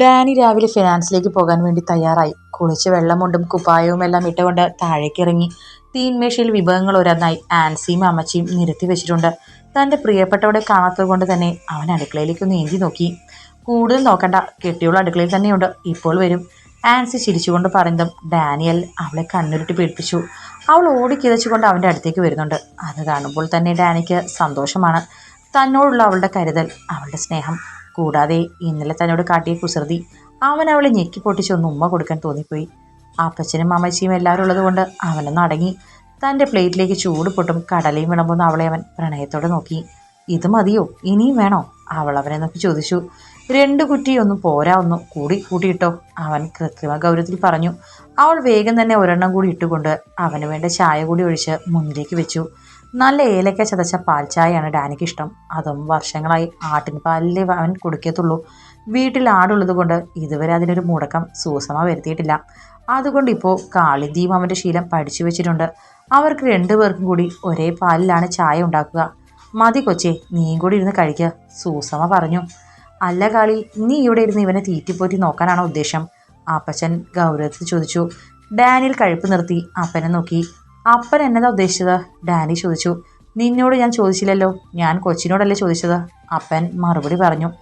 Dani രാവിലെ ഫിനാൻസിലേക്ക് പോകാൻ വേണ്ടി തയ്യാറായി. കുളിച്ച് വെള്ളമുണ്ടും കുപ്പായവും എല്ലാം ഇട്ടുകൊണ്ട് താഴേക്ക് ഇറങ്ങി തീൻമേശയിൽ വിഭവങ്ങൾ ഓരോന്നായി ആൻസിയും അമ്മച്ചിയും നിരത്തി വെച്ചിട്ടുണ്ട്. തന്റെ പ്രിയപ്പെട്ടവടെ കാണാത്തത് കൊണ്ട് തന്നെ അവൻ അടുക്കളയിലേക്ക് ഒന്ന് ഏന്തി നോക്കി. കൂടുതൽ നോക്കണ്ട കെട്ടിയുള്ള അടുക്കളയിൽ തന്നെയുണ്ട്. ഇപ്പോൾ വരും. ആൻസി ചിരിച്ചുകൊണ്ട് പറയുന്നതും ഡാനിയൽ അവളെ കണ്ണുരുട്ടി പേടിപ്പിച്ചു. അവൾ ഓടിക്കിതച്ചുകൊണ്ട് അവന്റെ അടുത്തേക്ക് വരുന്നുണ്ട്. അത് കാണുമ്പോൾ തന്നെ ഡാനിക്ക് സന്തോഷമാണ്. തന്നോടുള്ള അവളുടെ കരുതൽ അവളുടെ സ്നേഹം. കൂടാതെ ഇന്നലെ തന്നോട് കാട്ടിയ കുസൃതി അവൻ അവളെ ഞെക്കി പൊട്ടിച്ചൊന്ന് ഉമ്മ കൊടുക്കാൻ തോന്നിപ്പോയി. അപ്പച്ചനും അമ്മച്ചിയും എല്ലാവരും ഉള്ളതുകൊണ്ട് അവനൊന്ന് അടങ്ങി. തന്റെ പ്ലേറ്റിലേക്ക് ചൂട് പൊട്ടും കടലയും വിളമ്പുന്ന അവളെ അവൻ പ്രണയത്തോടെ നോക്കി. ഇത് മതിയോ? ഇനിയും വേണോ? അവൾ അവനെ നോക്കി ചോദിച്ചു. രണ്ട് കുറ്റിയൊന്നും പോരാ ഒന്നും കൂടി കൂട്ടിയിട്ടോ? അവൻ കൃത്രിമ ഗൗരവത്തിൽ പറഞ്ഞു. അവൾ വേഗം തന്നെ ഒരെണ്ണം കൂടി ഇട്ടുകൊണ്ട് അവന് വേണ്ട ചായ കൂടി ഒഴിച്ച് മുന്നിലേക്ക് വെച്ചു. നല്ല ഏലക്ക ചതച്ച പാൽ ചായയാണ് ഡാനിക്ക് ഇഷ്ടം അതും വർഷങ്ങളായി ആട്ടിൻ പാലിലേ അവൻ കുടിക്കത്തുള്ളൂ. വീട്ടിൽ ആടുള്ളത് കൊണ്ട് ഇതുവരെ അതിനൊരു മുടക്കം സൂസമ വരുത്തിയിട്ടില്ല. അതുകൊണ്ട് ഇപ്പോൾ കാളിന്തിയും അവന്റെ ശീലം പഠിച്ചു വെച്ചിട്ടുണ്ട്. അവർക്ക് രണ്ടുപേർക്കും കൂടി ഒരേ പാലിലാണ് ചായ ഉണ്ടാക്കുക. മതി കൊച്ചേ നീയും കൂടി ഇരുന്ന് കഴിക്കുക സൂസമ പറഞ്ഞു. അല്ല കാളി നീ ഇവിടെ ഇരുന്ന് ഇവനെ തീറ്റിപ്പോറ്റി നോക്കാനാണോ ഉദ്ദേശം? അപ്പച്ചൻ ഗൗരവത്തിൽ ചോദിച്ചു. ഡാനിൽ കഴുപ്പ് നിർത്തി അപ്പനെ നോക്കി. അപ്പൻ എന്നതാ ഉദ്ദേശിച്ചത്? ഡാനി ചോദിച്ചു. നിന്നോട് ഞാൻ ചോദിച്ചില്ലല്ലോ. ഞാൻ കൊച്ചിനോടല്ലേ ചോദിച്ചത്? അപ്പൻ മറുപടി പറഞ്ഞു.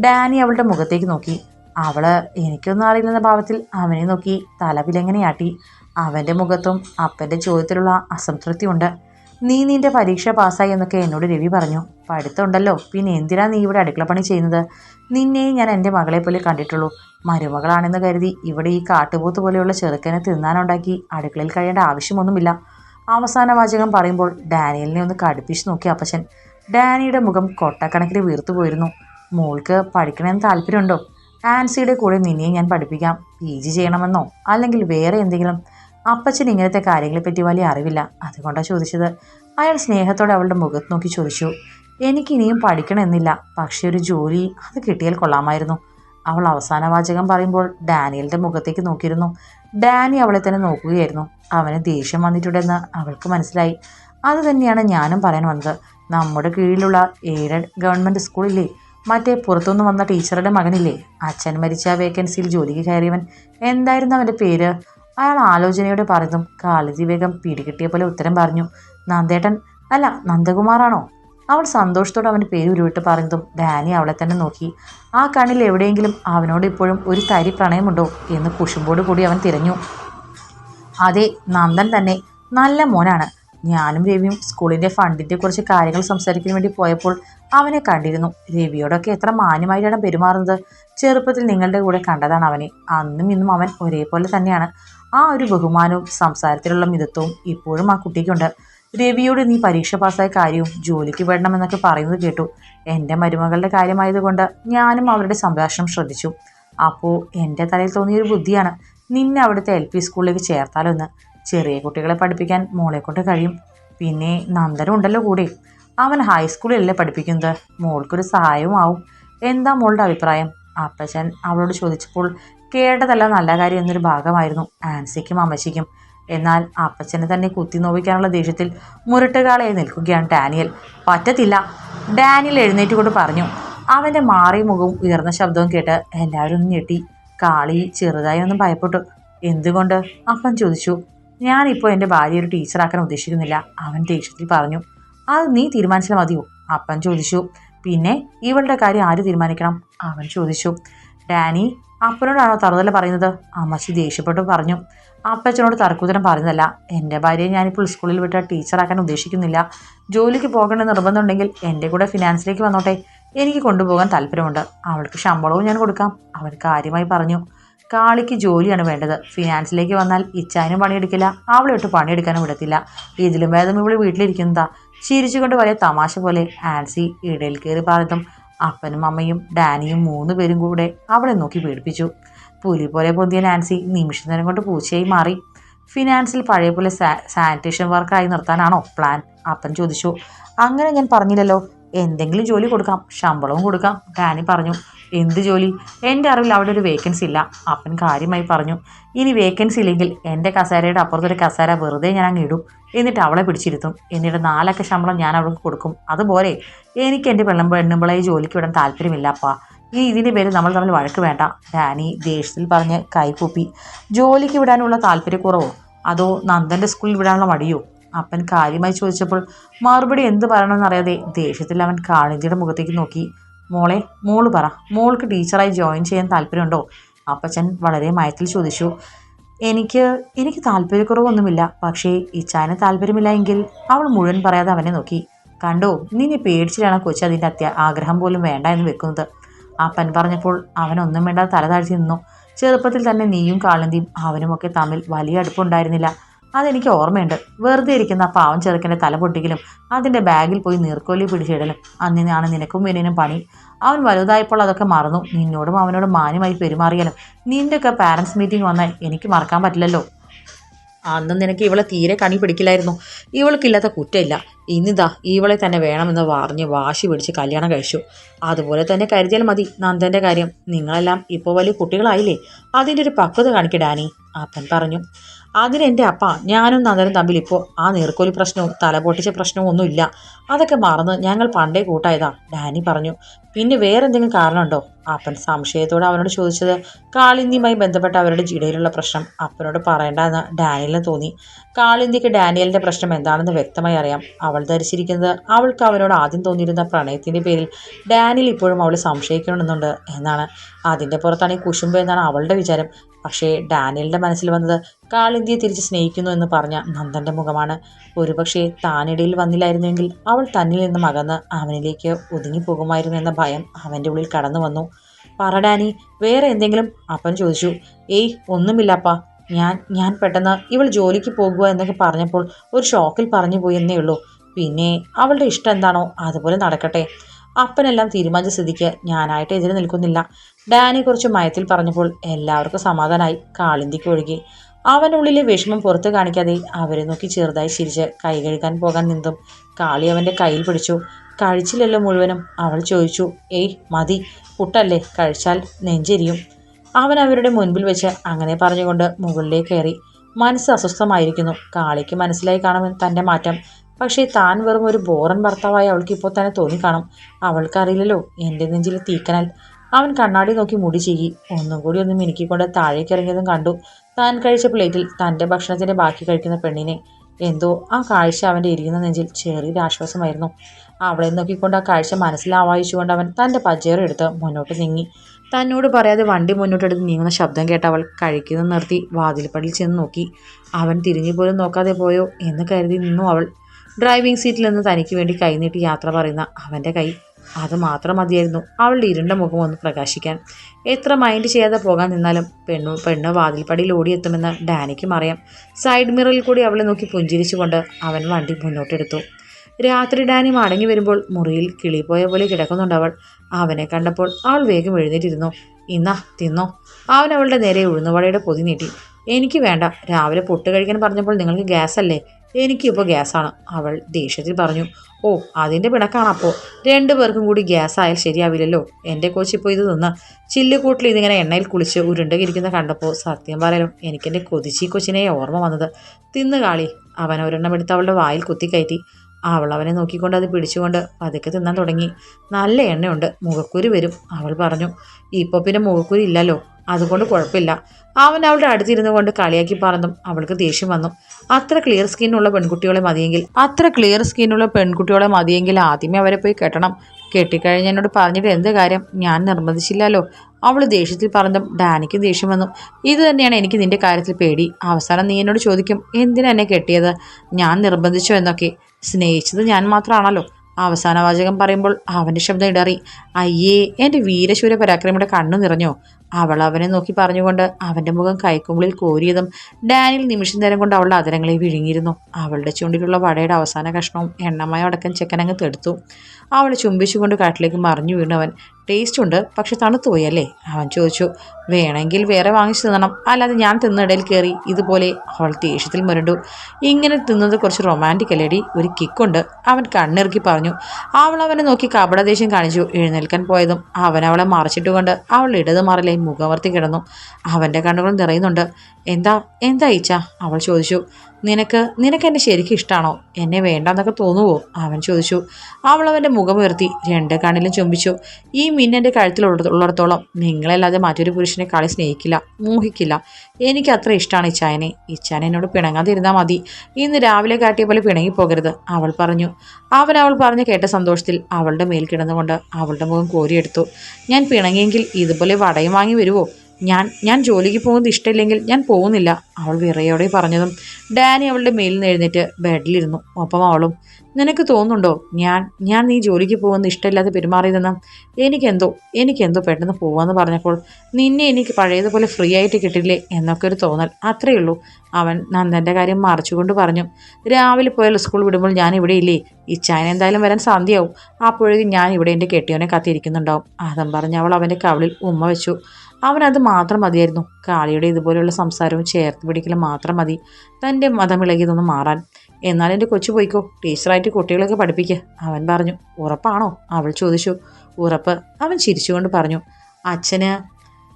ഡാനി അവളുടെ മുഖത്തേക്ക് നോക്കി. അവൾ എനിക്കൊന്നും അറിയില്ലെന്ന ഭാവത്തിൽ അവനെ നോക്കി തലവിലെങ്ങനെയാട്ടി അവന്റെ മുഖത്തും അപ്പന്റെ ചോദ്യത്തിലുള്ള അസംതൃപ്തിയുണ്ട്. നീ നിന്റെ പരീക്ഷ പാസ്സായി എന്നൊക്കെ എന്നോട് രവി പറഞ്ഞു. പഠിത്തമുണ്ടല്ലോ. പിന്നെ എന്തിനാ നീ ഇവിടെ അടുക്കളപ്പണി ചെയ്യുന്നത്? നിന്നെയും ഞാൻ എന്റെ മകളെ പോലെ കണ്ടിട്ടുള്ളൂ. മരുമകളാണെന്ന് കരുതി ഇവിടെ ഈ കാട്ടുപോത്ത് പോലെയുള്ള ചെറുക്കനെ തിന്നാനുണ്ടാക്കി അടുക്കളയിൽ കഴിയേണ്ട ആവശ്യമൊന്നുമില്ല. അവസാന വാചകം പറയുമ്പോൾ ഡാനിയലിനെ ഒന്ന് കടുപ്പിച്ച് നോക്കി അപ്പച്ചൻ. ഡാനിയുടെ മുഖം കൊട്ടക്കണക്കിൽ വീർത്തു പോയിരുന്നു. മോൾക്ക് പഠിക്കണമെന്ന് താല്പര്യമുണ്ടോ? ആൻസിയുടെ കൂടെ നിന്നെയും ഞാൻ പഠിപ്പിക്കാം. പി ജി ചെയ്യണമെന്നോ? അല്ലെങ്കിൽ വേറെ എന്തെങ്കിലും? അപ്പച്ചൻ ഇങ്ങനത്തെ കാര്യങ്ങളെപ്പറ്റി വലിയ അറിവില്ല. അതുകൊണ്ടാണ് ചോദിച്ചത്. അയാൾ സ്നേഹത്തോടെ അവളുടെ മുഖത്ത് നോക്കി ചോദിച്ചു. എനിക്ക് ഇനിയും പഠിക്കണമെന്നില്ല പക്ഷേ ഒരു ജോലി അത് കിട്ടിയാൽ കൊള്ളാമായിരുന്നു. അവൾ അവസാന വാചകം പറയുമ്പോൾ ഡാനിയലിന്റെ മുഖത്തേക്ക് നോക്കിയിരുന്നു. ഡാനി അവളെ തന്നെ നോക്കുകയായിരുന്നു. അവന് ദേഷ്യം വന്നിട്ടുണ്ടെന്ന് അവൾക്ക് മനസ്സിലായി. അത് തന്നെയാണ് ഞാനും പറയാൻ വന്നത്. നമ്മുടെ കീഴിലുള്ള എയ്ഡഡ് ഗവൺമെന്റ് സ്കൂളില്ലേ? മറ്റേ പുറത്തുനിന്ന് വന്ന ടീച്ചറുടെ മകനില്ലേ? അച്ഛൻ മരിച്ച വേക്കൻസിയിൽ ജോലിക്ക് കയറിയവൻ. എന്തായിരുന്നു അവന്റെ പേര്? അയാൾ ആലോചനയോടെ പറഞ്ഞതും കാളിതി വേഗം പിടികിട്ടിയ പോലെ ഉത്തരം പറഞ്ഞു. നന്ദേട്ടൻ അല്ല നന്ദകുമാറാണോ? അവൾ സന്തോഷത്തോടെ അവന്റെ പേര് ഉരുവിട്ട് പറഞ്ഞതും ഡാനി അവളെ തന്നെ നോക്കി. ആ കണ്ണിൽ എവിടെയെങ്കിലും അവനോട് ഇപ്പോഴും ഒരു തരി പ്രണയമുണ്ടോ? എന്ന് കുശുമ്പോട് കൂടി അവൻ തിരഞ്ഞു. അതെ നന്ദൻ തന്നെ. നല്ല മോനാണ്. ഞാനും രവിയും സ്കൂളിന്റെ ഫണ്ടിന്റെ കുറച്ച് കാര്യങ്ങൾ സംസാരിക്കാൻ വേണ്ടി പോയപ്പോൾ അവനെ കണ്ടിരുന്നു. രവിയോടൊക്കെ എത്ര മാന്യമായിട്ടാണ് പെരുമാറുന്നത്. ചെറുപ്പത്തിൽ നിങ്ങളുടെ കൂടെ കണ്ടതാണ് അവനെ. അന്നും ഇന്നും അവൻ ഒരേപോലെ തന്നെയാണ്. ആ ഒരു ബഹുമാനവും സംസാരത്തിലുള്ള മിതത്വവും ഇപ്പോഴും ആ കുട്ടിക്കുണ്ട്. രവിയോട് നീ പരീക്ഷ പാസ്സായ കാര്യവും ജോലിക്ക് വിടണമെന്നൊക്കെ പറയുന്നത് കേട്ടു. എന്റെ മരുമകളുടെ കാര്യമായതുകൊണ്ട് ഞാനും അവരുടെ സംഭാഷണം ശ്രദ്ധിച്ചു. അപ്പോൾ എന്റെ തലയിൽ തോന്നിയൊരു ബുദ്ധിയാണ് നിന്നെ അവിടുത്തെ എൽ പി സ്കൂളിലേക്ക് ചേർത്താലോ എന്ന്. ചെറിയ കുട്ടികളെ പഠിപ്പിക്കാൻ മോളെ കൊണ്ട് കഴിയും. പിന്നെ നന്ദനം ഉണ്ടല്ലോ കൂടെ. അവൻ ഹൈസ്കൂളിലല്ലേ പഠിപ്പിക്കുന്നത്? മോൾക്കൊരു സഹായവും ആവും. എന്താ മോളുടെ അഭിപ്രായം? അപ്പച്ചൻ അവളോട് ചോദിച്ചപ്പോൾ കേട്ടതല്ല നല്ല കാര്യം എന്നൊരു ഭാഗമായിരുന്നു. ആൻസിക്കും അമ്മച്ചിക്കും. എന്നാൽ അപ്പച്ചനെ തന്നെ കുത്തി നോവിക്കാനുള്ള ദേഷ്യത്തിൽ മുരട്ടുകാളെ നിൽക്കുകയാണ് ഡാനിയൽ. പറ്റത്തില്ല. ഡാനിയൽ എഴുന്നേറ്റ് കൊണ്ട് പറഞ്ഞു. അവന്റെ മാറിയ മുഖവും ഉയർന്ന ശബ്ദവും കേട്ട് എല്ലാവരും ഒന്ന് ഞെട്ടി. കാളി ചെറുതായി ഒന്നും ഭയപ്പെട്ടു. എന്തുകൊണ്ട്? അപ്പൻ ചോദിച്ചു. ഞാനിപ്പോൾ എന്റെ ഭാര്യ ഒരു ടീച്ചറാക്കാൻ ഉദ്ദേശിക്കുന്നില്ല. അവൻ ദേഷ്യത്തിൽ പറഞ്ഞു അത് നീ തീരുമാനിച്ചാൽ മതിയോ? അപ്പൻ ചോദിച്ചു പിന്നെ ഇവളുടെ കാര്യം ആര് തീരുമാനിക്കണം? അവൻ ചോദിച്ചു ഡാനി അപ്പനോടാണോ തറുതല പറയുന്നത്? അമ്മച്ചി ദേഷ്യപ്പെട്ടു പറഞ്ഞു അപ്പച്ചനോട് തർക്കുത്തരം പറഞ്ഞതല്ല എന്റെ ഭാര്യയെ ഞാനിപ്പോൾ സ്കൂളിൽ വിട്ട ടീച്ചറാക്കാൻ ഉദ്ദേശിക്കുന്നില്ല. ജോലിക്ക് പോകേണ്ട നിർബന്ധമുണ്ടെങ്കിൽ എന്റെ കൂടെ ഫിനാൻസിലേക്ക് വന്നോട്ടെ. എനിക്ക് കൊണ്ടുപോകാൻ താല്പര്യമുണ്ട്. അവൾക്ക് ശമ്പളവും ഞാൻ കൊടുക്കാം. അവൻ കാര്യമായി പറഞ്ഞു കാളിക്ക് ജോലിയാണ് വേണ്ടത്. ഫിനാൻസിലേക്ക് വന്നാൽ ഇച്ചാനും പണിയെടുക്കില്ല. അവളെ പണിയെടുക്കാനും വിടത്തില്ല. ഇതിലും ഭേദം ഇവിടെ വീട്ടിലിരിക്കുന്നതാ. ചിരിച്ചുകൊണ്ട് വലിയ തമാശ പോലെ ആൻസി ഇടയിൽ കയറി പറഞ്ഞതും അപ്പനും അമ്മയും ഡാനിയും മൂന്ന് പേരും കൂടെ അവളെ നോക്കി പേടിപ്പിച്ചു. പുലി പോലെ പൊന്തിയ നാൻസി നിമിഷ നേരം കൊണ്ട് പൂച്ചയായി മാറി. ഫിനാൻസിൽ പഴയ പോലെ സാനിറ്റേഷൻ വർക്കായി നിർത്താനാണോ പ്ലാൻ അപ്പൻ ചോദിച്ചു. അങ്ങനെ ഞാൻ പറഞ്ഞില്ലല്ലോ. എന്തെങ്കിലും ജോലി കൊടുക്കാം. ശമ്പളവും കൊടുക്കാം. ഡാനി പറഞ്ഞു. എന്ത് ജോലി? എന്റെ അറിവിൽ അവിടെ ഒരു വേക്കൻസി ഇല്ല. അപ്പൻ കാര്യമായി പറഞ്ഞു ഇനി വേക്കൻസി ഇല്ലെങ്കിൽ എന്റെ കസേരയുടെ അപ്പുറത്തൊരു കസേര വെറുതെ ഞാൻ അങ്ങ് ഇടും. എന്നിട്ട് അവളെ പിടിച്ചിരുത്തും. എന്നിട്ട് നാലക്ക ശമ്പളം ഞാൻ അവൾക്ക് കൊടുക്കും. അതുപോലെ എനിക്ക് എന്റെ പെണ്ണും പെണ്ണുമ്പളെ ജോലിക്ക് വിടാൻ താല്പര്യമില്ല അപ്പാ ഇനി ഇതിന്റെ പേര് നമ്മൾ തമ്മിൽ വഴക്ക് വേണ്ട. ഡാനി ദേഷ്യത്തിൽ പറഞ്ഞ് കൈകൂപ്പി ജോലിക്ക് വിടാനുള്ള താല്പര്യക്കുറവോ? അതോ നന്ദന്റെ സ്കൂളിൽ വിടാനുള്ള മടിയോ? അപ്പൻ കാര്യമായി ചോദിച്ചപ്പോൾ മറുപടി എന്ത് പറയണമെന്നറിയാതെ ദേഷ്യത്തിൽ അവൻ കാളിന്തിയുടെ മുഖത്തേക്ക് നോക്കി. മോളെ മോൾ പറ. മോൾക്ക് ടീച്ചറായി ജോയിൻ ചെയ്യാൻ താല്പര്യമുണ്ടോ? അപ്പച്ചൻ വളരെ മയത്തിൽ ചോദിച്ചു. എനിക്ക് എനിക്ക് താല്പര്യക്കുറവൊന്നുമില്ല. പക്ഷേ ഇച്ചായന് താല്പര്യമില്ല എങ്കിൽ അവൾ മുഴുവൻ പറയാതെ അവനെ നോക്കി. കണ്ടോ നിന്നെ പേടിച്ചിട്ടാണ് കൊച്ചു അതിന്റെ അത്യ ആഗ്രഹം പോലും വേണ്ട എന്ന് വെക്കുന്നത്. അപ്പൻ പറഞ്ഞപ്പോൾ അവനൊന്നും വേണ്ട തല താഴ്ത്തി നിന്നു. ചെറുപ്പത്തിൽ തന്നെ നീയും കാളന്തിയും അവനുമൊക്കെ തമ്മിൽ വലിയ അടുപ്പുണ്ടായിരുന്നില്ല. അതെനിക്ക് ഓർമ്മയുണ്ട്. വെറുതെ ഇരിക്കുന്ന പാവം ചെറുക്കന്റെ തല പൊട്ടിക്കലും അതിന്റെ ബാഗിൽ പോയി നീർക്കോലി പിടിച്ചിടലും അന്നിനാണ് നിനക്കും വിനിനും പണി. അവൻ വലുതായപ്പോൾ അതൊക്കെ മറന്നു. നിന്നോടും അവനോടും മാന്യമായി പെരുമാറിയാലും നിന്റെയൊക്കെ പാരൻസ് മീറ്റിംഗ് വന്നാൽ എനിക്ക് മറക്കാൻ പറ്റില്ലല്ലോ. അന്നും നിനക്ക് ഇവളെ തീരെ കണി പിടിക്കില്ലായിരുന്നു. ഇവൾക്കില്ലാത്ത കുറ്റമില്ല. ഇന്നിതാ ഇവളെ തന്നെ വേണമെന്ന് പറഞ്ഞ് വാശി പിടിച്ച് കല്യാണം കഴിച്ചു. അതുപോലെ തന്നെ കരുതിയാൽ മതി നന്ദന്റെ കാര്യം. നിങ്ങളെല്ലാം ഇപ്പോൾ വലിയ കുട്ടികളായില്ലേ? അതിന്റെ ഒരു പക്വത കാണിക്ക് ഡാനി അപ്പൻ പറഞ്ഞു. അതിനെന്റെ അപ്പ ഞാനും നന്ദനും തമ്മിൽ ഇപ്പോൾ ആ നീർക്കോലി പ്രശ്നവും തലപൊട്ടിച്ച പ്രശ്നവും ഒന്നുമില്ല അതൊക്കെ മറന്ന് ഞങ്ങൾ പണ്ടേ കൂട്ടായതാ ഡാനി പറഞ്ഞു. പിന്നെ വേറെ എന്തെങ്കിലും കാരണമുണ്ടോ? അപ്പൻ സംശയത്തോടെ അവനോട് ചോദിച്ചത് കാളിന്തിയുമായി ബന്ധപ്പെട്ട അവരുടെ ജിടയിലുള്ള പ്രശ്നം. അപ്പനോട് പറയേണ്ടെന്ന് ഡാനിയലിന് തോന്നി. കാളിന്തിക്ക് ഡാനിയലിന്റെ പ്രശ്നം എന്താണെന്ന് വ്യക്തമായി അറിയാം. അവൾ ധരിച്ചിരിക്കുന്നത് അവൾക്ക് അവനോട് ആദ്യം തോന്നിയിരുന്ന പ്രണയത്തിന്റെ പേരിൽ ഡാനിയൽ ഇപ്പോഴും അവളെ സംശയിക്കണമെന്നുണ്ട് എന്നാണ്. അതിന്റെ പുറത്താണ് ഈ കുശുമ്പ് എന്നാണ് അവളുടെ വിചാരം. പക്ഷേ ഡാനിയലിന്റെ മനസ്സിൽ വന്നത് കാളിന്തിയെ തിരിച്ച് സ്നേഹിക്കുന്നു എന്ന് പറഞ്ഞ നന്ദന്റെ മുഖമാണ്. ഒരുപക്ഷെ താനിടയിൽ വന്നില്ലായിരുന്നുവെങ്കിൽ അവൾ തന്നിൽ നിന്ന് അകന്ന് അവനിലേക്ക് ഒതുങ്ങിപ്പോകുമായിരുന്നു എന്ന ഭയം അവന്റെ ഉള്ളിൽ കടന്നു വന്നു. പറ ഡാനി വേറെ എന്തെങ്കിലും? അപ്പൻ ചോദിച്ചു. ഏയ് ഒന്നുമില്ലപ്പാ. ഞാൻ ഞാൻ പെട്ടെന്ന് ഇവൾ ജോലിക്ക് പോകുക എന്നൊക്കെ പറഞ്ഞപ്പോൾ ഒരു ഷോക്കിൽ പറഞ്ഞു പോയി എന്നേ ഉള്ളൂ. പിന്നെ അവളുടെ ഇഷ്ടം എന്താണോ അതുപോലെ നടക്കട്ടെ. അപ്പനെല്ലാം തീരുമാനിച്ച സ്ഥിതിക്ക് ഞാനായിട്ട് എതിരെ നിൽക്കുന്നില്ല. ഡാനെ കുറിച്ച് മയത്തിൽ പറഞ്ഞപ്പോൾ എല്ലാവർക്കും സമാധാനമായി കാളിന്തിക്ക് ഒഴുകി അവനുള്ളിലെ വിഷമം പുറത്ത് കാണിക്കാതെ അവരെ നോക്കി ചെറുതായി ചിരിച്ച് കൈ കഴുകാൻ പോകാൻ നിന്നും കാളി അവന്റെ കയ്യിൽ പിടിച്ചു. കഴിച്ചില്ലല്ലോ മുഴുവനും? അവൾ ചോദിച്ചു. ഏയ് മതി. പുട്ടല്ലേ? കഴിച്ചാൽ നെഞ്ചെരിയും. അവൻ അവരുടെ മുൻപിൽ വെച്ച് അങ്ങനെ പറഞ്ഞുകൊണ്ട് മുകളിലേക്ക് കയറി. മനസ്സ് അസ്വസ്ഥമായിരിക്കുന്നു. കാളിക്ക് മനസ്സിലായി കാണുമെന്ന് തന്റെ മാറ്റം പക്ഷേ താൻ വെറും ഒരു ബോറൻ ഭർത്താവായി അവൾക്ക് ഇപ്പോൾ തന്നെ തോന്നിക്കാണും. അവൾക്കറിയില്ലല്ലോ എന്റെ നെഞ്ചിലെ തീക്കനൽ. അവൻ കണ്ണാടി നോക്കി മുടി ചീകി. ഒന്നും കൂടി ഒന്ന് മിനുക്കിക്കൊണ്ട് താഴേക്ക് ഇറങ്ങിയതും കണ്ടു. താൻ കഴിച്ച പ്ലേറ്റിൽ തന്റെ ഭക്ഷണത്തിന്റെ ബാക്കി കഴിക്കുന്ന പെണ്ണിനെ. എന്തോ ആ കാഴ്ച അവന്റെ ഇരിക്കുന്ന നെഞ്ചിൽ ചെറിയൊരു ആശ്വാസമായിരുന്നു. അവളെ നോക്കിക്കൊണ്ട് ആ കാഴ്ച മനസ്സിലാവായിച്ചുകൊണ്ട് അവൻ തന്റെ പച്ചേറെടുത്ത് മുന്നോട്ട് നീങ്ങി. തന്നോട് പറയാതെ വണ്ടി മുന്നോട്ടെടുത്ത് നീങ്ങുന്ന ശബ്ദം കേട്ട് അവൾ കഴിക്കുന്നത് നിർത്തി വാതിൽപ്പടിയിൽ ചെന്ന് നോക്കി. അവൻ തിരിഞ്ഞു പോലും നോക്കാതെ പോയോ എന്ന് കരുതി നിന്നു അവൾ. ഡ്രൈവിംഗ് സീറ്റിൽ നിന്ന് തനിക്ക് വേണ്ടി കൈനീട്ടി യാത്ര പറയുന്ന അവന്റെ കൈ. അത് മാത്രം മതിയായിരുന്നു അവളുടെ ഇരുണ്ട മുഖം ഒന്ന് പ്രകാശിക്കാൻ. എത്ര മൈൻഡ് ചെയ്യാതെ പോകാൻ നിന്നാലും പെണ്ണു പെണ്ണ് വാതിൽപ്പടിയിൽ ഓടിയെത്തുമെന്ന് ഡാനിക്കും അറിയാം. സൈഡ് മിററിൽ കൂടി അവളെ നോക്കി പുഞ്ചിരിച്ചുകൊണ്ട് അവൻ വണ്ടി മുന്നോട്ടെടുത്തു. രാത്രി ഡാനി മടങ്ങി വരുമ്പോൾ മുറിയിൽ കിളിപോയ പോലെ കിടക്കുന്നുണ്ട് അവൾ. അവനെ കണ്ടപ്പോൾ അവൾ വേഗം എഴുന്നേറ്റിരുന്നു. ഇന്നാ തിന്നോ? അവൻ അവളുടെ നേരെ ഉഴുന്നുവടയുടെ പൊതി നീട്ടി. എനിക്ക് വേണ്ട. രാവിലെ പൊട്ട് കഴിക്കാൻ പറഞ്ഞപ്പോൾ നിങ്ങൾക്ക് ഗ്യാസ് അല്ലേ എനിക്കിപ്പോൾ ഗ്യാസാണ്. അവൾ ദേഷ്യത്തിൽ പറഞ്ഞു ഓ അതിന്റെ പിണക്കാണപ്പോൾ രണ്ടു പേർക്കും കൂടി ഗ്യാസ് ആയാൽ ശരിയാവില്ലല്ലോ. എന്റെ കോച്ചിപ്പോൾ ഇത് തിന്ന് ചില്ലുകൂട്ടിൽ ഇതിങ്ങനെ എണ്ണയിൽ കുളിച്ച് ഉരുണ്ടകിരിക്കുന്ന കണ്ടപ്പോൾ സത്യം പറയലും എനിക്കെന്റെ കൊതിച്ചി കൊച്ചിനെ ഓർമ്മ വന്നത്. തിന്ന് കാളി. അവൻ ഒരെണ്ണം എടുത്ത് അവളുടെ വായിൽ കുത്തിക്കയറ്റി അവൾ അവനെ നോക്കിക്കൊണ്ട് അത് പിടിച്ചുകൊണ്ട് പതുക്കെ തിന്നാൻ തുടങ്ങി. നല്ല എണ്ണയുണ്ട്. മുഖക്കുരു വരും അവൾ പറഞ്ഞു. ഇപ്പോൾ പിന്നെ മുഖക്കുരു ഇല്ലല്ലോ. അതുകൊണ്ട് കുഴപ്പമില്ല. അവൻ അവളുടെ അടുത്തിരുന്നു കൊണ്ട് കളിയാക്കി പറഞ്ഞു അവൾക്ക് ദേഷ്യം വന്നു. അത്ര ക്ലിയർ സ്കിന്നുള്ള പെൺകുട്ടികളെ മതിയെങ്കിൽ അത്ര ക്ലിയർ സ്കിന്നുള്ള പെൺകുട്ടികളെ മതിയെങ്കിൽ ആദ്യമേ അവരെ പോയി കെട്ടണം. കെട്ടിക്കഴിഞ്ഞ് എന്നോട് പറഞ്ഞിട്ട് എന്ത് കാര്യം? ഞാൻ നിർബന്ധിച്ചില്ലല്ലോ. അവൾ ദേഷ്യത്തിൽ പറഞ്ഞു ഡാനിക്ക് ദേഷ്യം വന്നു. ഇത് തന്നെയാണ് എനിക്ക് നിന്റെ കാര്യത്തിൽ പേടി. അവസാനം നീ എന്നോട് ചോദിക്കും എന്തിനാ എന്നെ കെട്ടിയത്? ഞാൻ നിർബന്ധിച്ചോ എന്നൊക്കെ. സ്നേഹിച്ചത് ഞാൻ മാത്രമാണല്ലോ. അവസാന വാചകം പറയുമ്പോൾ അവന്റെ ശബ്ദം ഇടറി. അയ്യേ എന്റെ വീരശൂര പരാക്രമിയുടെ കണ്ണു നിറഞ്ഞോ. അവൾ അവനെ നോക്കി പറഞ്ഞുകൊണ്ട് അവന്റെ മുഖം കൈക്കുമ്പിളിൽ കോരിയതും ഡാനിൽ നിമിഷം നേരം കൊണ്ട് അവളുടെ അതരങ്ങളെ വിഴുങ്ങിയിരുന്നു. അവളുടെ ചുണ്ടിലുള്ള വടയുടെ അവസാന കഷ്ണവും എണ്ണമയം അടക്കം ചെക്കനങ്ങ് തെടുത്തു. അവളെ ചുംബിച്ചുകൊണ്ട് കാട്ടിലേക്ക് മറിഞ്ഞു വീണവൻ ടേസ്റ്റ് ഉണ്ട് പക്ഷെ തണുത്തു അല്ലേ? അവൻ ചോദിച്ചു വേണമെങ്കിൽ വേറെ വാങ്ങിച്ചു തിന്നണം. അല്ലാതെ ഞാൻ തിന്നിടയിൽ കയറി ഇതുപോലെ അവൾ ദേഷ്യത്തിൽ മുരണ്ടു. ഇങ്ങനെ തിന്നത് കുറച്ച് റൊമാന്റിക് അല്ലേടി? ഒരു കിക്കുണ്ട് അവൻ കണ്ണിറുക്കി പറഞ്ഞു അവൾ അവനെ നോക്കി കപടദേശം കാണിച്ചു. എഴുന്നേൽക്കാൻ പോയതും അവൻ അവളെ മറച്ചിട്ടുകൊണ്ട് അവൾ ഇടത് മാറിലായി മുഖവർത്തി കിടന്നു. അവന്റെ കണ്ണുകൾ നിറയുന്നുണ്ട്. എന്താ? എന്താ ഈച്ച? അവൾ ചോദിച്ചു നിനക്ക് നിനക്ക് എന്നെ ശരിക്കും ഇഷ്ടമാണോ എന്നെ വേണ്ടെന്നൊക്കെ തോന്നുവോ? അവൻ ചോദിച്ചു. അവൾ അവന്റെ മുഖമുയർത്തി രണ്ട് കണ്ണിലും ചുംബിച്ചു. ഈ മിന്നന്റെ കഴുത്തിൽ ഉള്ളിടത്തോളം നിങ്ങളല്ലാതെ മറ്റൊരു പുരുഷനെ കളി സ്നേഹിക്കില്ല മോഹിക്കില്ല. എനിക്ക് അത്ര ഇഷ്ടമാണ് ഇച്ചായനെ. ഇച്ചാൻ എന്നോട് പിണങ്ങാതിരുന്നാൽ മതി. ഇന്ന് രാവിലെ കാട്ടിയ പോലെ പിണങ്ങിപ്പോകരുത് അവൾ പറഞ്ഞു. അവൻ അവൾ പറഞ്ഞു കേട്ട സന്തോഷത്തിൽ അവളുടെ മേൽ കിടന്നുകൊണ്ട് അവളുടെ മുഖം കോരിയെടുത്തു. ഞാൻ പിണങ്ങിയെങ്കിൽ ഇതുപോലെ വടയും വാങ്ങി വരുമോ ഞാൻ ഞാൻ ജോലിക്ക് പോകുന്നത് ഇഷ്ടമില്ലെങ്കിൽ ഞാൻ പോകുന്നില്ല. അവൾ വിറയോടെ പറഞ്ഞതും ഡാനി അവളുടെ മേലിൽ നിന്ന് എഴുന്നേറ്റ് ബെഡിലിരുന്നു. ഒപ്പം അവളും നിനക്ക് തോന്നുന്നുണ്ടോ? ഞാൻ ഞാൻ നീ ജോലിക്ക് പോകുന്നത് ഇഷ്ടമില്ലാതെ പെരുമാറിയതെന്ന്? എനിക്കെന്തോ എനിക്കെന്തോ പെട്ടെന്ന് പോവാന്ന് പറഞ്ഞപ്പോൾ നിന്നെ എനിക്ക് പഴയതുപോലെ ഫ്രീ ആയിട്ട് കിട്ടില്ലേ എന്നൊക്കെ ഒരു തോന്നൽ. അത്രയേ ഉള്ളൂ അവൻ നന്ദന്റെ കാര്യം മറച്ചുകൊണ്ട് പറഞ്ഞു. രാവിലെ പോയാൽ സ്കൂൾ വിടുമ്പോൾ ഞാൻ ഇവിടെ ഇല്ലേ? ഈ ചായന എന്തായാലും വരാൻ സന്ധ്യയാവും. അപ്പോഴേക്കും ഞാൻ ഇവിടെ എന്റെ കെട്ടിയവനെ കാത്തിരിക്കുന്നുണ്ടാവും അതും പറഞ്ഞ് അവൾ അവന്റെ കവളിൽ ഉമ്മ വെച്ചു. അവനത് മാത്രം മതിയായിരുന്നു. കാളിയുടെ ഇതുപോലെയുള്ള സംസാരവും ചേർത്ത് പിടിക്കലും മാത്രം മതി. തന്റെ മതമിളകിയതൊന്ന് മാറാൻ. എന്നാൽ എന്റെ കൊച്ചു പോയിക്കോ. ടീച്ചറായിട്ട് കുട്ടികളൊക്കെ പഠിപ്പിക്കുക അവൻ പറഞ്ഞു ഉറപ്പാണോ? അവൾ ചോദിച്ചു. ഉറപ്പ്. അവൻ ചിരിച്ചുകൊണ്ട് പറഞ്ഞു അച്ഛന്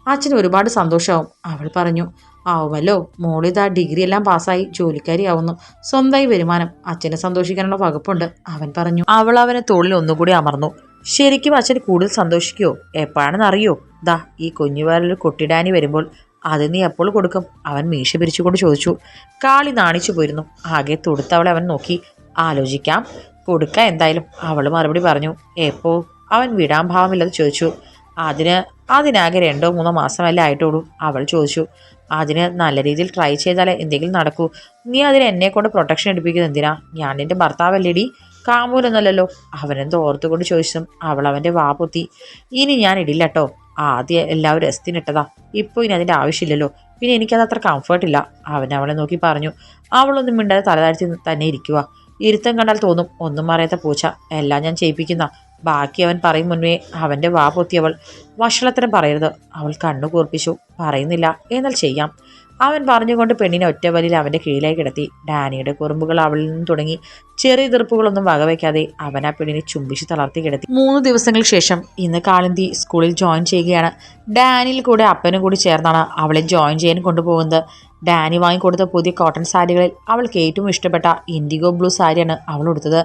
അച്ഛന് ഒരുപാട് സന്തോഷമാവും. അവൾ പറഞ്ഞു ആവുമല്ലോ. മോളിതാ ഡിഗ്രി എല്ലാം പാസ്സായി. ജോലിക്കാരി ആവുന്നു സ്വന്തമായി വരുമാനം. അച്ഛനെ സന്തോഷിക്കാനുള്ള വകുപ്പുണ്ട്. അവൻ പറഞ്ഞു അവൾ അവനെ തോളിൽ ഒന്നുകൂടി അമർന്നു. ശരിക്കും അച്ഛൻ കൂടുതൽ സന്തോഷിക്കുമോ എപ്പോഴാണെന്ന് അറിയോ ദാ ഈ കുഞ്ഞുവാലൊരു കുട്ടിഡാനി വരുമ്പോൾ അത് നീ എപ്പോൾ കൊടുക്കും. അവൻ മീശ പിരിച്ചുകൊണ്ട് ചോദിച്ചു. കാളി നാണിച്ചു പോയിരുന്നു. ആകെ തൊടുത്തവളെ അവൻ നോക്കി. ആലോചിക്കാം. കൊടുക്ക എന്തായാലും. അവൾ മറുപടി പറഞ്ഞു. എപ്പോ? അവൻ വിടാൻ ഭാവമില്ലെന്ന് ചോദിച്ചു. അതിന് അതിനാകെ രണ്ടോ മൂന്നോ മാസമല്ലേ ആയിട്ടുള്ളൂ അവൾ ചോദിച്ചു. അതിന് നല്ല രീതിയിൽ ട്രൈ ചെയ്താലേ എന്തെങ്കിലും നടക്കൂ. നീ അതിന് എന്നെ കൊണ്ട് പ്രൊട്ടക്ഷൻ എടുപ്പിക്കുന്നത് എന്തിനാ? ഞാൻ നിന്റെ ഭർത്താവല്ലേടി? കാമൂലൊന്നല്ലല്ലോ അവനെന്തോ ഓർത്തുകൊണ്ട് ചോദിച്ചും. അവൾ അവന്റെ വാ പൊത്തി. ഇനി ഞാൻ ഇടില്ല കേട്ടോ ആദ്യം എല്ലാവരും എസ്തിനിട്ടതാ ഇപ്പോൾ ഇനി അതിന്റെ ആവശ്യമില്ലല്ലോ. പിന്നെ എനിക്കത് അത്ര കംഫർട്ടില്ല അവൻ അവളെ നോക്കി പറഞ്ഞു. അവളൊന്നും മിണ്ടാതെ തലതാഴ്ത്തി തന്നെ ഇരിക്കുക ഇരുത്തം കണ്ടാൽ തോന്നും ഒന്നും അറിയാത്ത പൂച്ച. എല്ലാം ഞാൻ ചെയ്യിപ്പിക്കുന്ന. ബാക്കി അവൻ പറയും മുന്നേ അവന്റെ വാ പൊത്തിയവൾ വഷളത്തരം പറയരുത്. അവൾ കണ്ണു കൂർപ്പിച്ചു. പറയുന്നില്ല. എന്നാൽ ചെയ്യാം. അവൻ പറഞ്ഞുകൊണ്ട് പെണ്ണിനെ ഒറ്റവലിയിൽ അവന്റെ കീഴിലായി കിടത്തി. ഡാനിയുടെ കുറുമ്പുകൾ അവളിൽ നിന്ന് തുടങ്ങി. ചെറിയ തീർപ്പുകളൊന്നും വകവയ്ക്കാതെ അവൻ ആ പെണ്ണിനെ ചുംബിച്ച് തളർത്തി കിടത്തി. മൂന്ന് ദിവസങ്ങൾക്ക് ശേഷം ഇന്ന് കാളിന്തി സ്കൂളിൽ ജോയിൻ ചെയ്യുകയാണ്. ഡാനിയിൽ കൂടെ അപ്പനും കൂടി ചേർന്നാണ് അവളെ ജോയിൻ ചെയ്യാൻ കൊണ്ടുപോകുന്നത്. ഡാനി വാങ്ങിക്കൊടുത്ത പുതിയ കോട്ടൺ സാരികളിൽ അവൾക്ക് ഏറ്റവും ഇഷ്ടപ്പെട്ട ഇൻഡിഗോ ബ്ലൂ സാരിയാണ് അവൾ കൊടുത്തത്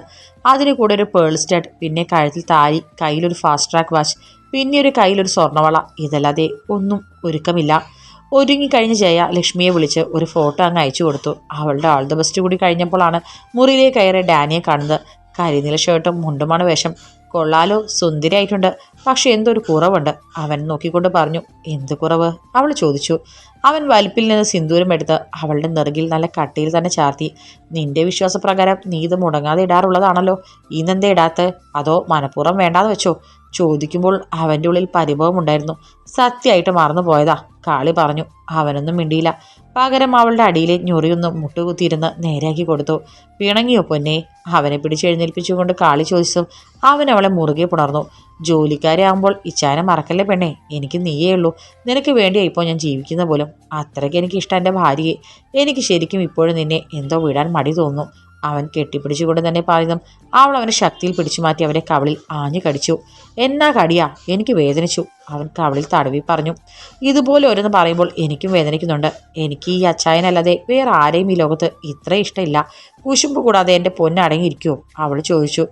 അതിന് കൂടെ ഒരു പേൾ സ്റ്റഡ് പിന്നെ കഴുത്തിൽ താരി കയ്യിലൊരു ഫാസ്റ്റ് ട്രാക്ക് വാച്ച് പിന്നെ ഒരു കയ്യിലൊരു സ്വർണവള. ഇതല്ലാതെ ഒന്നും ഒരുക്കമില്ല. ഒരുങ്ങിക്കഴിഞ്ഞ് ജയ ലക്ഷ്മിയെ വിളിച്ച് ഒരു ഫോട്ടോ അങ്ങ് അയച്ചു കൊടുത്തു. അവളുടെ ആൾ ദ ബെസ്റ്റ് കൂടി കഴിഞ്ഞപ്പോഴാണ് മുറിയിലേക്ക് കയറി ഡാനിയെ കാണുന്നത്. കരിനീല ഷർട്ടും മുണ്ടുമാണ് വേഷം. കൊള്ളാലോ സുന്ദരിയായിട്ടുണ്ട്. പക്ഷെ എന്തൊരു കുറവുണ്ട്. അവൻ നോക്കിക്കൊണ്ട് പറഞ്ഞു എന്ത് കുറവ്? അവൾ ചോദിച്ചു. അവൻ വലിപ്പിൽ നിന്ന് സിന്ദൂരം എടുത്ത് അവളുടെ നെറുകിൽ നല്ല കട്ടിയിൽ തന്നെ ചാർത്തി. നിന്റെ വിശ്വാസപ്രകാരം നീ ഇത് മുടങ്ങാതെ ഇടാറുള്ളതാണല്ലോ. ഇന്നെന്തേ ഇടാത്ത അതോ മനഃപൂർവം വേണ്ടാന്ന് വെച്ചോ? ചോദിക്കുമ്പോൾ അവന്റെ ഉള്ളിൽ പരിഭവമുണ്ടായിരുന്നു സത്യമായിട്ട് മറന്നു പോയതാ കാളി പറഞ്ഞു അവനൊന്നും മിണ്ടിയില്ല. പകരം അവളുടെ അടിയിലെ ഞൊറിയൊന്ന് മുട്ടുകുത്തിയിരുന്ന് നേരാക്കി കൊടുത്തു. പിണങ്ങിയോ പൊന്നെ? അവനെ പിടിച്ചെഴുന്നേൽപ്പിച്ചുകൊണ്ട് കാളി ചോദിച്ചു അവൻ അവളെ മുറുകെ പുണർന്നു. ജോലിക്കാരാകുമ്പോൾ ഇച്ചാനെ മറക്കല്ലേ പെണ്ണെ? എനിക്ക് നീയേ ഉള്ളൂ. നിനക്ക് വേണ്ടിയാ ഇപ്പോൾ ഞാൻ ജീവിക്കുന്ന പോലും. അത്രയ്ക്ക് എനിക്ക് ഇഷ്ടം എന്റെ ഭാര്യയെ. എനിക്ക് ശരിക്കും ഇപ്പോഴും നിന്നെ എന്തോ വിടാൻ മടി തോന്നുന്നു. അവൻ കെട്ടിപ്പിടിച്ചുകൊണ്ട് തന്നെ പറയുന്നു അവൾ അവനെ ശക്തിയിൽ പിടിച്ചു മാറ്റി അവന്റെ കവളിൽ ആഞ്ഞു കടിച്ചു. എന്നാ കടിയാ എനിക്ക് വേദനിച്ചു അവൻ കവളിൽ തടവി പറഞ്ഞു. ഇതുപോലെ ഓരോന്ന് പറയുമ്പോൾ എനിക്കും വേദനിക്കുന്നുണ്ട്. എനിക്ക് ഈ അച്ചായനല്ലാതെ വേറെ ആരെയും ഈ ലോകത്ത് ഇത്ര ഇഷ്ടമില്ല. കുശുമ്പ് കൂടാതെ എന്റെ പൊന്നടങ്ങിയിരിക്കുമോ അവൾ ചോദിച്ചു.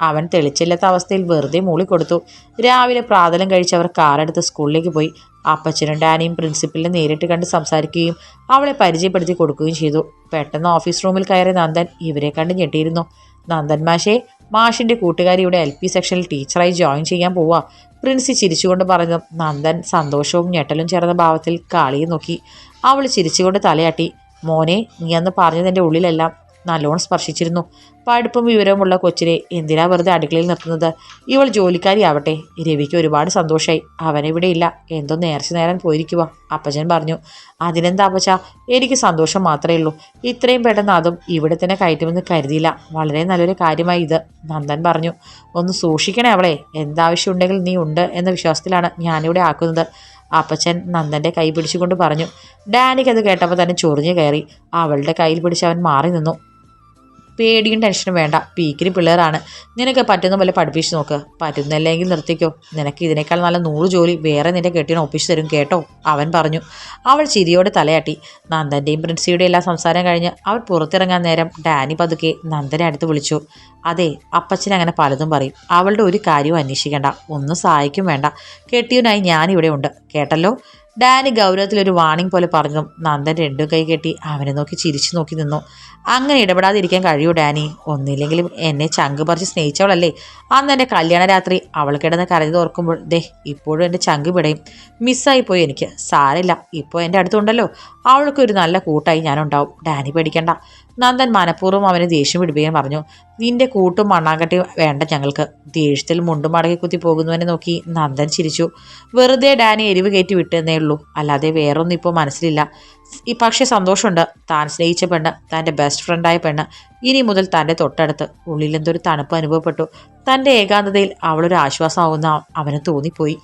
അവൻ തെളിച്ചില്ലാത്ത അവസ്ഥയിൽ വെറുതെ മൂളിക്കൊടുത്തു രാവിലെ പ്രാതലം കഴിച്ചവർ കാറെടുത്ത് സ്കൂളിലേക്ക് പോയി. അപ്പച്ചനും ഡാനിയും പ്രിൻസിപ്പലിനെ നേരിട്ട് കണ്ട് സംസാരിക്കുകയും അവളെ പരിചയപ്പെടുത്തി കൊടുക്കുകയും ചെയ്തു. പെട്ടെന്ന് ഓഫീസ് റൂമിൽ കയറിയ നന്ദൻ ഇവരെ കണ്ട് ഞെട്ടിയിരുന്നു. നന്ദൻ മാഷെ മാഷിന്റെ കൂട്ടുകാരി ഇവിടെ എൽ പി സെക്ഷനിൽ ടീച്ചറായി ജോയിൻ ചെയ്യാൻ പോവുക പ്രിൻസി ചിരിച്ചുകൊണ്ട് പറഞ്ഞു. നന്ദൻ സന്തോഷവും ഞെട്ടലും ചേർന്ന ഭാവത്തിൽ കാളിയെ നോക്കി. അവൾ ചിരിച്ചുകൊണ്ട് തലയാട്ടി. മോനെ നീ അന്ന് പറഞ്ഞതിന്റെ ഉള്ളിലെല്ലാം. നല്ലോണം സ്പർശിച്ചിരുന്നു. പഠിപ്പും വിവരവുമുള്ള കൊച്ചിനെ എന്തിനാ വെറുതെ അടുക്കളയിൽ നിർത്തുന്നത്? ഇവൾ ജോലിക്കാരിയാവട്ടെ. രവിക്ക് ഒരുപാട് സന്തോഷമായി അവനിവിടെ ഇല്ല എന്തോ നേർച്ച നേരം പോയിരിക്കുക അപ്പച്ചൻ പറഞ്ഞു അതിനെന്താ അപ്പച്ച? എനിക്ക് സന്തോഷം മാത്രമേ ഉള്ളൂ. ഇത്രയും പെട്ടെന്ന് അതും ഇവിടെ തന്നെ കയറ്റുമെന്ന് കരുതിയില്ല. വളരെ നല്ലൊരു കാര്യമായി ഇത് നന്ദൻ പറഞ്ഞു. ഒന്ന് സൂക്ഷിക്കണേ അവളെ. എന്താവശ്യമുണ്ടെങ്കിൽ നീ ഉണ്ട് എന്ന വിശ്വാസത്തിലാണ് ഞാനിവിടെ ആക്കുന്നത്. അപ്പച്ചൻ നന്ദന്റെ കൈ പിടിച്ചുകൊണ്ട് പറഞ്ഞു. ഡാനിക്ക് അത് കേട്ടപ്പോൾ തന്നെ ചൊറിഞ്ഞു കയറി. അവളുടെ കയ്യിൽ പിടിച്ച് അവൻ മാറി നിന്നു. പേടിയും ടെൻഷനും വേണ്ട. പീക്കിന് പിള്ളേരാണ്. നിനക്ക് പറ്റുന്ന പോലെ പഠിപ്പിച്ച് നോക്ക്. പറ്റുന്നില്ലെങ്കിൽ നിർത്തിക്കോ. നിനക്ക് ഇതിനേക്കാൾ നല്ല നൂറ് ജോലി വേറെ നിന്റെ കെട്ടിയെ ഒപ്പിച്ചു തരും കേട്ടോ. അവൻ പറഞ്ഞു. അവൾ ചിരിയോടെ തലയാട്ടി. നന്ദന്റെയും പ്രിൻസിയുടെയും എല്ലാം സംസാരം കഴിഞ്ഞ് അവൾ പുറത്തിറങ്ങാൻ നേരം ഡാനി പതുക്കെ നന്ദനെ അടുത്ത് വിളിച്ചു. അതെ അപ്പച്ചൻ അങ്ങനെ പലതും പറയും. അവളുടെ ഒരു കാര്യവും അന്വേഷിക്കേണ്ട. ഒന്നും സഹായിക്കും വേണ്ട. കെട്ടിയനായി ഞാനിവിടെ ഉണ്ട്. കേട്ടല്ലോ? ഡാനി ഗൗരവത്തിൽ ഒരു വാണിംഗ് പോലെ പറഞ്ഞു. നന്ദൻ രണ്ടും കൈ കെട്ടി അവനെ നോക്കി ചിരിച്ചു നോക്കി നിന്നു. അങ്ങനെ ഇടപെടാതിരിക്കാൻ കഴിയൂ ഡാനി. ഒന്നില്ലെങ്കിലും എന്നെ ചങ്ക് പറിച്ച് സ്നേഹിച്ചവളല്ലേ? അന്ന് എന്റെ കല്യാണ രാത്രി അവൾ കിടന്ന് കരഞ്ഞത് ഓർക്കുമ്പോൾ ദേ ഇപ്പോഴും എന്റെ ചങ്ക് പിടയും. മിസ്സായി പോയി എനിക്ക്. സാരില്ല ഇപ്പോൾ എന്റെ അടുത്തുണ്ടല്ലോ. അവൾക്കൊരു നല്ല കൂട്ടായി ഞാനുണ്ടാവും. ഡാനി പേടിക്കണ്ട. നന്ദൻ മനഃപൂർവം അവന് ദേഷ്യം പിടിപ്പിക്കാൻ പറഞ്ഞു നിന്റെ കൂട്ടും മണ്ണാങ്കട്ടി വേണ്ട ഞങ്ങൾക്ക്. ദേഷ്യത്തിൽ മുണ്ടും മടക്കി കുത്തി പോകുന്നവനെ നോക്കി നന്ദൻ ചിരിച്ചു. വെറുതെ ഡാനി എരിവ് കയറ്റി വിട്ടെന്നേ ഉള്ളൂ. അല്ലാതെ വേറൊന്നും ഇപ്പോൾ മനസ്സിലില്ല. ഈ പക്ഷേ സന്തോഷമുണ്ട്. താൻ സ്നേഹിച്ച പെണ്ണ് തന്റെ ബെസ്റ്റ് ഫ്രണ്ടായ പെണ്ണ്. ഇനി മുതൽ തന്റെ തൊട്ടടുത്ത് ഉള്ളിലെന്തൊരു തണുപ്പ് അനുഭവപ്പെട്ടു. തന്റെ ഏകാന്തതയിൽ അവളൊരു ആശ്വാസമാവുന്ന അവന് തോന്നിപ്പോയി.